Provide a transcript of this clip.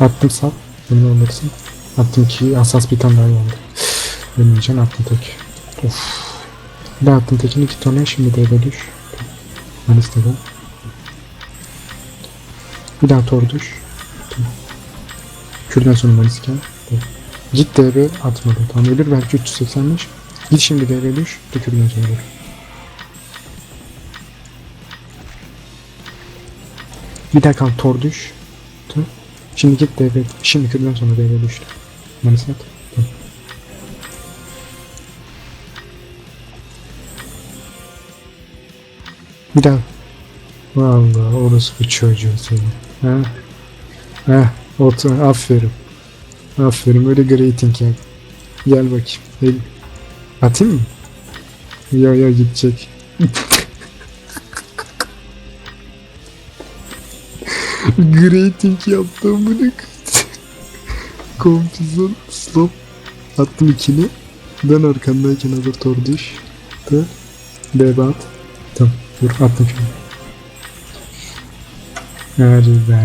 Attım sap. Bunu alırsın. Attım ki asas bir tane daha geldi. Ölmeyeceksin attım tek. Of. Bir daha attım tekin iki tane şimdi de düş. Ben istedim. Bir daha tor düş. Tamam. Kürden sonra malis gel. Git DB atmadı. Tamam ölür belki 385. Git şimdi DB düş. Bir kürden sonra ölür. Bir daha kal tor düş. Tamam. Şimdi git DB. Şimdi kürden sonra DB düştü. Malis at. Bir daha. Vallahi orası bu çocuğu seni. Ha? Ha, otur. Aferin. Aferin. Böyle greeting yap. Gel bakayım. El. Atayım mı? Ya ya gidecek. Greeting yaptım bunu. Confusion stop. Attım ikini. Dön arkandayken hazır tor düş. Dön. Debat. Tamam. Dur attım. Hadi be.